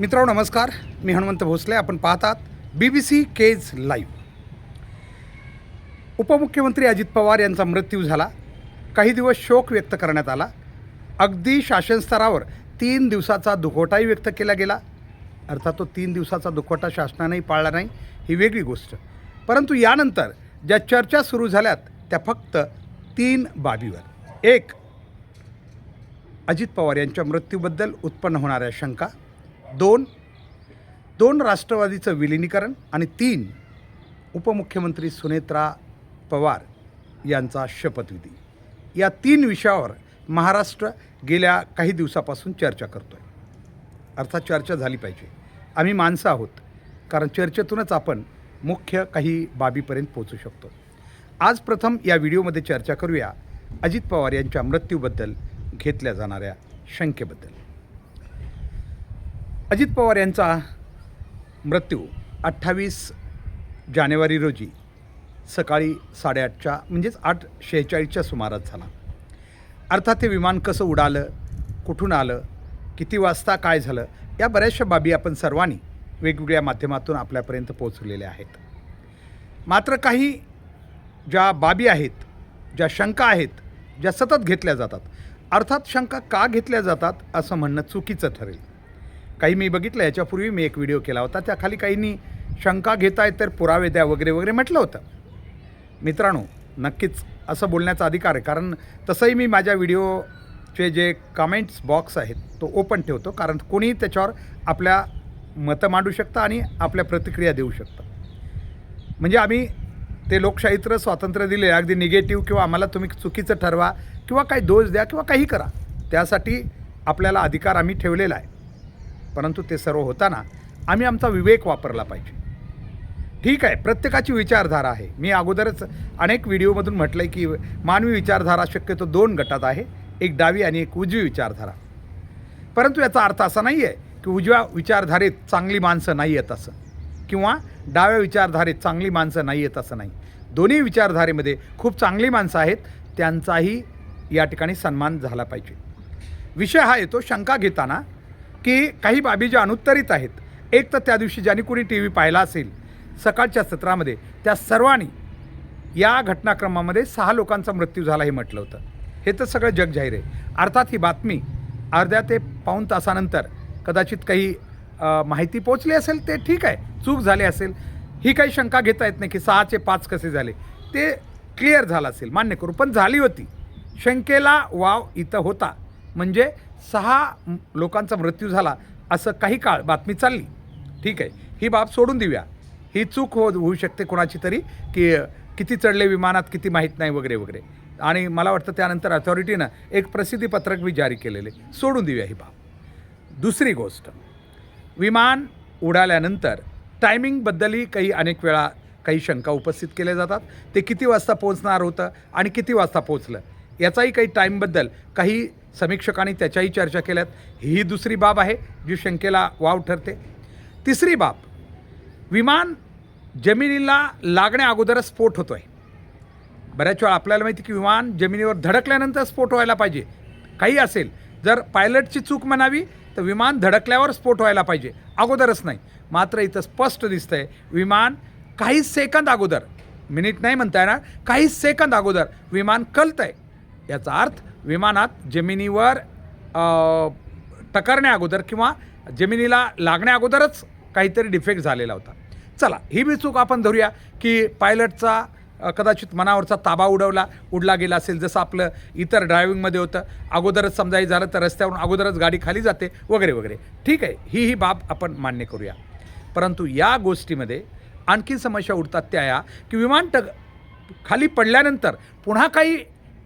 मित्रांनो नमस्कार. मी हनुमंत भोसले. आपण पाहतात B B C Kej live उपमुख्यमंत्री अजित पवार यांचा मृत्यू झाला. काही दिवस शोक व्यक्त करण्यात आला. अगदी शासनस्तरावर तीन दिवसाचा दुखवटाही व्यक्त केला गेला. अर्थात तो तीन दिवसाचा दुखवटा शासनानेही पाळला नाही ही वेगळी गोष्ट. परंतु यानंतर ज्या चर्चा सुरू झाल्यात त्या फक्त तीन बाबीवर. एक अजित पवार यांच्या मृत्यूबद्दल उत्पन्न होणाऱ्या शंका. दोन दोन राष्ट्रवादीचं विलिनीकरण आणि तीन उपमुख्यमंत्री सुनेत्रा पवार यांचा शपथविधी. या तीन विषयावर महाराष्ट्र गेल्या काही दिवसापासून चर्चा करतो आहे अर्थात चर्चा झाली पाहिजे. आम्ही माणसं आहोत कारण चर्चेतूनच आपण मुख्य काही बाबीपर्यंत पोचू शकतो. आज प्रथम या व्हिडिओमध्ये चर्चा करूया अजित पवार यांच्या मृत्यूबद्दल घेतल्या जाणाऱ्या शंकेबद्दल. अजित पवार यांचा मृत्यू अठ्ठावीस जानेवारी रोजी सकाळी साडेआठच्या म्हणजेच आठ शेहेचाळीसच्या सुमारास झाला. अर्थात हे विमान कसं उडालं कुठून आलं किती वाजता काय झालं या बऱ्याचशा बाबी आपण सर्वांनी वेगवेगळ्या माध्यमातून आपल्यापर्यंत पोहोचलेल्या आहेत. मात्र काही ज्या बाबी आहेत ज्या शंका आहेत ज्या सतत घेतल्या जातात अर्थात शंका का घेतल्या जातात असं म्हणणं चुकीचं ठरेल. काही मी बघितलं याच्यापूर्वी मी एक व्हिडिओ केला होता. त्या खाली काहींनी शंका आहेत तर पुरावे द्या वगैरे वगैरे म्हटलं होतं. मित्रांनो नक्कीच असं बोलण्याचा अधिकार आहे. कारण तसंही मी माझ्या व्हिडिओचे जे कमेंट्स बॉक्स आहेत तो ओपन ठेवतो. कारण कोणीही त्याच्यावर आपल्या मतं मांडू शकतं आणि आपल्या प्रतिक्रिया देऊ शकतं. म्हणजे आम्ही ते लोकशाहीत्र स्वातंत्र्य दिले अगदी निगेटिव्ह किंवा आम्हाला तुम्ही चुकीचं ठरवा किंवा काही दोष द्या किंवा काही करा. त्यासाठी आपल्याला अधिकार आम्ही ठेवलेला आहे. परंतु ते सर्व होताना आम्ही आमचा विवेक वापरला पाहिजे. ठीक आहे प्रत्येकाची विचारधारा आहे. मी अगोदरच अनेक व्हिडिओमधून म्हटलं आहे की मानवी विचारधारा शक्यतो दोन गटात आहे एक डावी आणि एक उजवी विचारधारा. परंतु याचा अर्थ असा नाही आहे की उजव्या विचारधारेत चांगली माणसं नाही येत असं किंवा डाव्या विचारधारेत चांगली माणसं नाही येत असं नाही. दोन्ही विचारधारेमध्ये खूप चांगली माणसं आहेत त्यांचाही या ठिकाणी सन्मान झाला पाहिजे. विषय हा येतो शंका घेताना की काही बाबी ज्या अनुत्तरित आहेत एक तर त्या दिवशी ज्यांनी कोणी टी व्ही पाहिला असेल सकाळच्या सत्रामध्ये त्या सर्वांनी या घटनाक्रमामध्ये सहा लोकांचा मृत्यू झाला हे म्हटलं होतं. हे तर सगळं जग जाहीर आहे. अर्थात ही बातमी अर्ध्या ते पाऊण तासानंतर कदाचित काही माहिती पोचली असेल ते ठीक आहे चूक झाली असेल. ही काही शंका घेता येत नाही की सहाचे पाच कसे झाले. ते क्लिअर झालं असेल मान्य करू पण झाली होती. शंकेला वाव इथं होता. म्हणजे सहा लोकांचा मृत्यू झाला असं काही काळ बातमी चालली. ठीक आहे. ही बाब सोडून देऊया. ही चूक हो होऊ शकते कोणाची तरी की किती चढले विमानात किती माहीत नाही वगैरे वगैरे. आणि मला वाटतं त्यानंतर अथॉरिटीनं एक प्रसिद्धीपत्रक मी जारी केलेले. सोडून देऊया ही बाब. दुसरी गोष्ट. विमान उडाल्यानंतर टायमिंगबद्दलही काही अनेक वेळा काही शंका उपस्थित केल्या जातात. ते किती वाजता पोहोचणार होतं आणि किती वाजता पोहोचलं याचाही काही टाईमबद्दल काही समीक्षकांनी त्याच्याही चर्चा केल्यात. ही दुसरी बाब आहे जी शंकेला वाव ठरते. तिसरी बाब विमान जमिनीला लागण्या अगोदरच स्फोट होतो आहे बऱ्याच वेळा आपल्याला माहिती की विमान जमिनीवर धडकल्यानंतर स्फोट व्हायला पाहिजे. काही असेल जर पायलटची चूक म्हणावी तर विमान धडकल्यावर स्फोट व्हायला पाहिजे. अगोदरच नाही. मात्र इथं स्पष्ट दिसतं आहे विमान काही सेकंद अगोदर मिनिट नाही म्हणता येणार काही सेकंद अगोदर विमान कलत आहे याचा अर्थ विमानात जमिनीवर टकरण्या अगोदर किंवा जमिनीला लागण्या अगोदरच काहीतरी डिफेक्ट झालेला होता. चला ही बी चूक आपण धरूया की पायलटचा कदाचित मनावरचा ताबा उडवला उडला गेला असेल जसं आपलं इतर ड्रायव्हिंगमध्ये होतं. अगोदरच समजायचं झालं तर रस्त्यावरून अगोदरच गाडी खाली जाते वगैरे वगैरे. ठीक आहे ही ही बाब आपण मान्य करूया. परंतु या गोष्टीमध्ये आणखी समस्या उडतात त्या या की विमान टग खाली पडल्यानंतर पुन्हा काही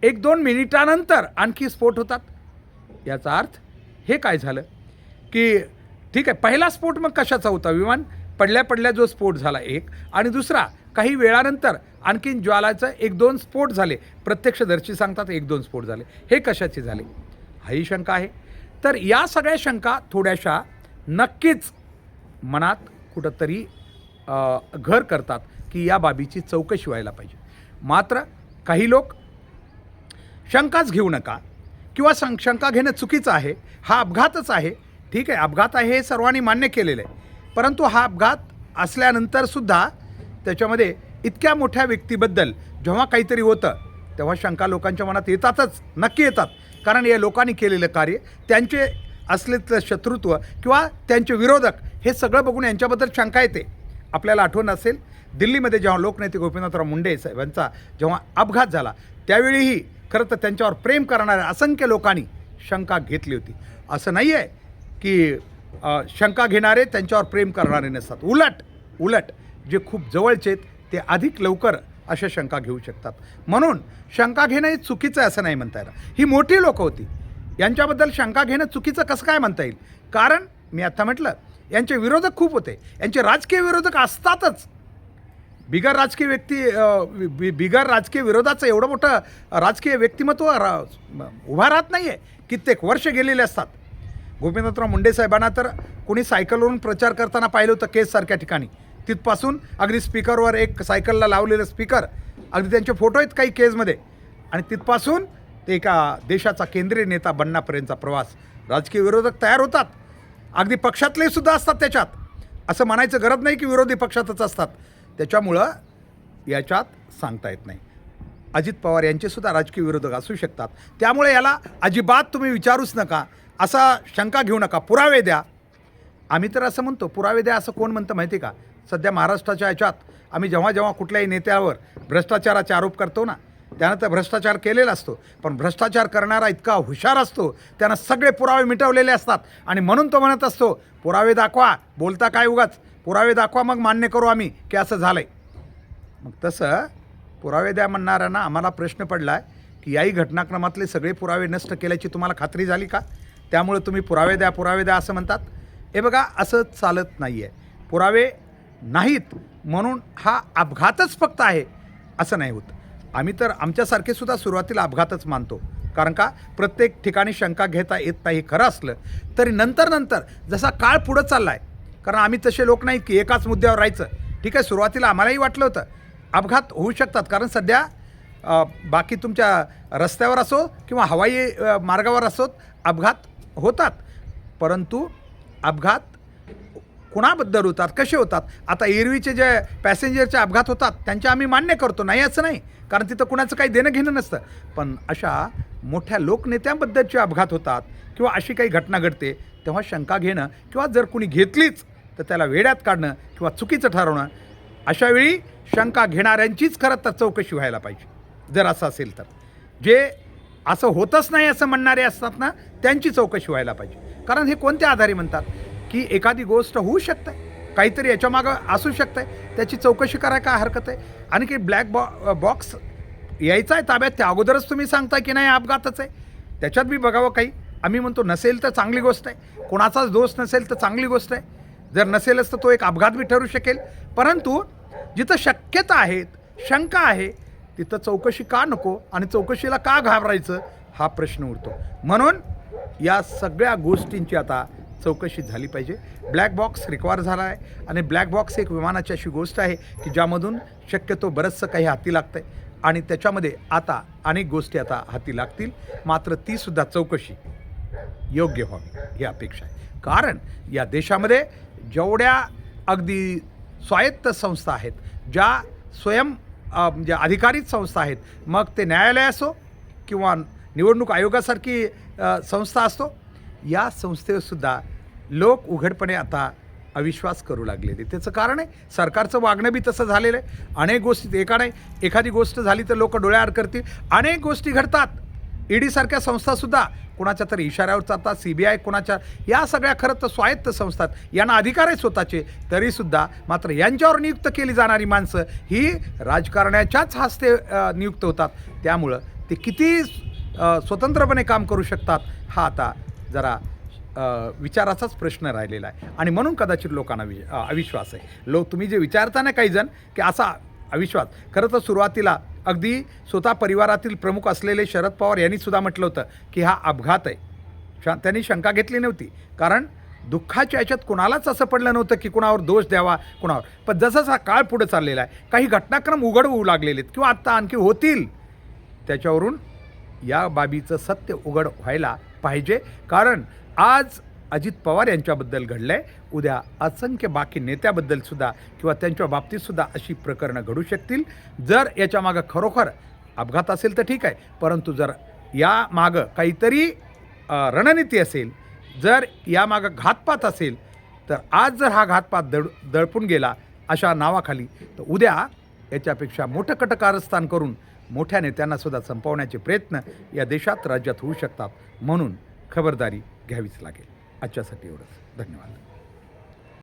एक दोन मिनिटानंतर आणखी स्फोट होतात. याचा अर्थ हे काय झालं? की ठीक आहे पहिला स्फोट मग कशाचा होता विमान? पडल्या पडल्या जो स्फोट झाला एक आणि दुसरा काही वेळानंतर आणखीन ज्वालाचं एक दोन स्फोट झाले. प्रत्यक्षदर्शी सांगतात एक दोन स्फोट झाले. हे कशाचे झाले? हाही शंका आहे. तर या सगळ्या शंका थोड्याशा नक्कीच मनात कुठंतरी घर करतात की या बाबीची चौकशी व्हायला पाहिजे. मात्र काही लोक शंकाच घेऊ नका. किंवा सं शंका घेणं चुकीचं आहे. हा अपघातच आहे. ठीक आहे अपघात आहे हे सर्वांनी मान्य केलेलं आहे. परंतु हा अपघात असल्यानंतरसुद्धा त्याच्यामध्ये इतक्या मोठ्या व्यक्तीबद्दल जेव्हा काहीतरी होतं तेव्हा शंका लोकांच्या मनात येतातच नक्की येतात. कारण या लोकांनी केलेलं कार्य त्यांचे असलेलं शत्रुत्व किंवा त्यांचे विरोधक हे सगळं बघून यांच्याबद्दल शंका येते. आपल्याला आठवण असेल दिल्लीमध्ये जेव्हा लोकनेते गोपीनाथराव मुंडे साहेबांचा जेव्हा अपघात झाला त्यावेळीही खरं तर त्यांच्यावर प्रेम करणाऱ्या असंख्य लोकांनी शंका घेतली होती. असं नाही आहे की शंका घेणारे त्यांच्यावर प्रेम करणारे नसतात. उलट उलट जे खूप जवळचे आहेत ते अधिक लवकर अशा शंका घेऊ शकतात. म्हणून शंका घेणं हे चुकीचं आहे असं नाही म्हणता येणार. ही मोठी लोकं होती. यांच्याबद्दल शंका घेणं चुकीचं कसं काय म्हणता येईल? कारण मी आता म्हटलं यांचे विरोधक खूप होते. यांचे राजकीय विरोधक असतातच. बिगर राजकीय व्यक्ती बि- बिगर राजकीय विरोधाचं एवढं मोठं राजकीय व्यक्तिमत्व रा उभा राहत नाही आहे कित्येक वर्ष गेलेले असतात. गोपीनाथराव मुंडे साहेबांना तर कोणी सायकलवरून प्रचार करताना पाहिलं होतं केससारख्या ठिकाणी. तिथपासून अगदी स्पीकरवर एक सायकलला लावलेलं स्पीकर अगदी त्यांचे फोटो आहेत काही केसमध्ये. आणि तिथपासून ते एका देशाचा केंद्रीय नेता बनण्यापर्यंतचा प्रवास. राजकीय विरोधक तयार होतात. अगदी पक्षातले सुद्धा असतात त्याच्यात. असं म्हणायचं गरज नाही की विरोधी पक्षातच असतात. त्याच्यामुळं याच्यात सांगता येत नाही. अजित पवार यांचेसुद्धा राजकीय विरोधक असू शकतात. त्यामुळे याला अजिबात तुम्ही विचारूच नका. असा शंका घेऊ नका. पुरावे द्या. आम्ही तर असं म्हणतो पुरावे द्या असं कोण म्हणतं माहिती आहे का? सध्या महाराष्ट्राच्या याच्यात आम्ही जेव्हा जेव्हा कुठल्याही नेत्यावर भ्रष्टाचाराचे आरोप करतो ना त्यानं तर भ्रष्टाचार केलेला असतो. पण भ्रष्टाचार करणारा इतका हुशार असतो त्यानं सगळे पुरावे मिटवलेले असतात. आणि म्हणून तो म्हणत असतो पुरावे दाखवा बोलता काय उगाच? पुरावे दाखवा मग मान्य करू आम्ही की असं झालं आहे मग तसं पुरावे द्या म्हणणाऱ्यांना आम्हाला प्रश्न पडला आहे की याही घटनाक्रमातले सगळे पुरावे नष्ट केल्याची तुम्हाला खात्री झाली का? त्यामुळे तुम्ही पुरावे द्या पुरावे द्या असं म्हणतात. हे बघा असं चालत नाही आहे पुरावे नाहीत म्हणून हा अपघातच फक्त आहे असं नाही होत. आम्ही तर आमच्यासारखे सुद्धा सुरुवातीला अपघातच मानतो. कारण का? प्रत्येक ठिकाणी शंका घेता येत नाही खरं असलं तरी नंतर नंतर जसा काळ पुढं चालला आहे कारण आम्ही तसे लोक नाहीत की एकाच मुद्द्यावर राहायचं. ठीक आहे सुरुवातीला आम्हालाही वाटलं होतं. अपघात होऊ शकतात कारण सध्या बाकी तुमच्या रस्त्यावर असो किंवा हवाई मार्गावर असोत अपघात होतात. परंतु अपघात कुणाबद्दल होतात कसे होतात? आता एरवीचे जे पॅसेंजरचे अपघात होतात त्यांचे आम्ही मान्य करतो. नाही असं नाही. कारण तिथं कुणाचं काही देणं घेणं नसतं. पण अशा मोठ्या लोकनेत्यांबद्दलचे अपघात होतात किंवा अशी काही घटना घडते तेव्हा शंका घेणं किंवा जर कुणी घेतलीच तर त्याला वेड्यात काढणं किंवा चुकीचं ठरवणं अशावेळी शंका घेणाऱ्यांचीच खरं तर चौकशी व्हायला पाहिजे. जर असं असेल तर. जे असं होतच नाही असं म्हणणारे असतात ना त्यांची चौकशी व्हायला पाहिजे. कारण हे कोणत्या आधारे म्हणतात? की एखादी गोष्ट होऊ शकते. काहीतरी याच्यामागं असू शकतं. त्याची चौकशी करायला काय हरकत आहे? आणि की ब्लॅक बॉ बॉक्स यायचा आहे ताब्यात त्या अगोदरच तुम्ही सांगताय की नाही अपघातच आहे. त्याच्यात बी बघावं काही. आम्ही म्हणतो नसेल तर चांगली गोष्ट आहे. कोणाचाच दोष नसेल तर चांगली गोष्ट आहे. जर नसेलच तर तो एक अपघात बी ठरू शकेल. परंतु जिथं शक्यता आहेत शंका आहे तिथं चौकशी का नको आणि चौकशीला का घाबरायचं हा प्रश्न उरतो. म्हणून या सगळ्या गोष्टींची आता चौकशी झाली पाहिजे. ब्लॅक बॉक्स रिक्वायर झाला आहे आणि ब्लॅक बॉक्स एक विमानाची अशी गोष्ट आहे की ज्यामधून शक्यतो बरंचसं काही हाती लागतं आहे आणि त्याच्यामध्ये आता अनेक गोष्टी आता हाती लागतील. मात्र तीसुद्धा चौकशी योग्य व्हावी ही अपेक्षा आहे. कारण या देशामध्ये जेवढ्या अगदी स्वायत्त संस्था आहेत ज्या स्वयं म्हणजे अधिकारित संस्था आहेत मग ते न्यायालय असो किंवा निवडणूक आयोगासारखी संस्था असो या संस्थेवरसुद्धा लोक उघडपणे आता अविश्वास करू लागलेले त्याचं कारण आहे सरकारचं वागणं बी तसं झालेलं आहे. अनेक गोष्टी एका नाही एखादी गोष्ट झाली तर लोक डोळ्याआड करतील. अनेक गोष्टी घडतात. ईडीसारख्या संस्थासुद्धा कोणाच्या तरी इशाऱ्यावर चालतात सी बी आय कोणाच्या या सगळ्या खरं तर स्वायत्त संस्थात यांना अधिकार आहे स्वतःचे तरीसुद्धा मात्र यांच्यावर नियुक्त केली जाणारी माणसं ही राजकारण्याच्याच हस्ते नियुक्त होतात. त्यामुळं ते किती स्वतंत्रपणे काम करू शकतात हा आता जरा विचाराचाच प्रश्न राहिलेला आहे. आणि म्हणून कदाचित लोकांना वि अविश्वास आहे. लोक तुम्ही जे विचारता ना काही जण की असा अविश्वास खरं तर सुरुवातीला अगदी स्वतः परिवारातील प्रमुख असलेले शरद पवार यांनीसुद्धा म्हटलं होतं की हा अपघात आहे. श त्यांनी शंका घेतली नव्हती. कारण दुःखाच्या याच्यात कुणालाच असं पडलं नव्हतं की कुणावर दोष द्यावा कुणावर. पण जसा काळ पुढे चाललेला आहे काही घटनाक्रम उघड होऊ लागलेले आहेत किंवा आत्ता आणखी होतील त्याच्यावरून या बाबीचं सत्य उघड व्हायला पाहिजे. कारण आज अजित पवार यांच्याबद्दल घडलं आहे उद्या असंख्य बाकी नेत्याबद्दलसुद्धा किंवा त्यांच्या बाबतीतसुद्धा अशी प्रकरणं घडू शकतील. जर याच्या मागं खरोखर अपघात असेल तर ठीक आहे. परंतु जर या मागं काहीतरी रणनीती असेल जर यामागं घातपात असेल तर आज जर हा घातपात दड दडपून गेला अशा नावाखाली तर उद्या याच्यापेक्षा मोठं कटकारस्थान करून मोठ्या नेत्यांना सुद्धा संपवण्याचे प्रयत्न या देशात राज्यात होऊ शकतात म्हणून खबरदारी घ्यावीच लागेल. आजच्यासाठी एवढंच. धन्यवाद.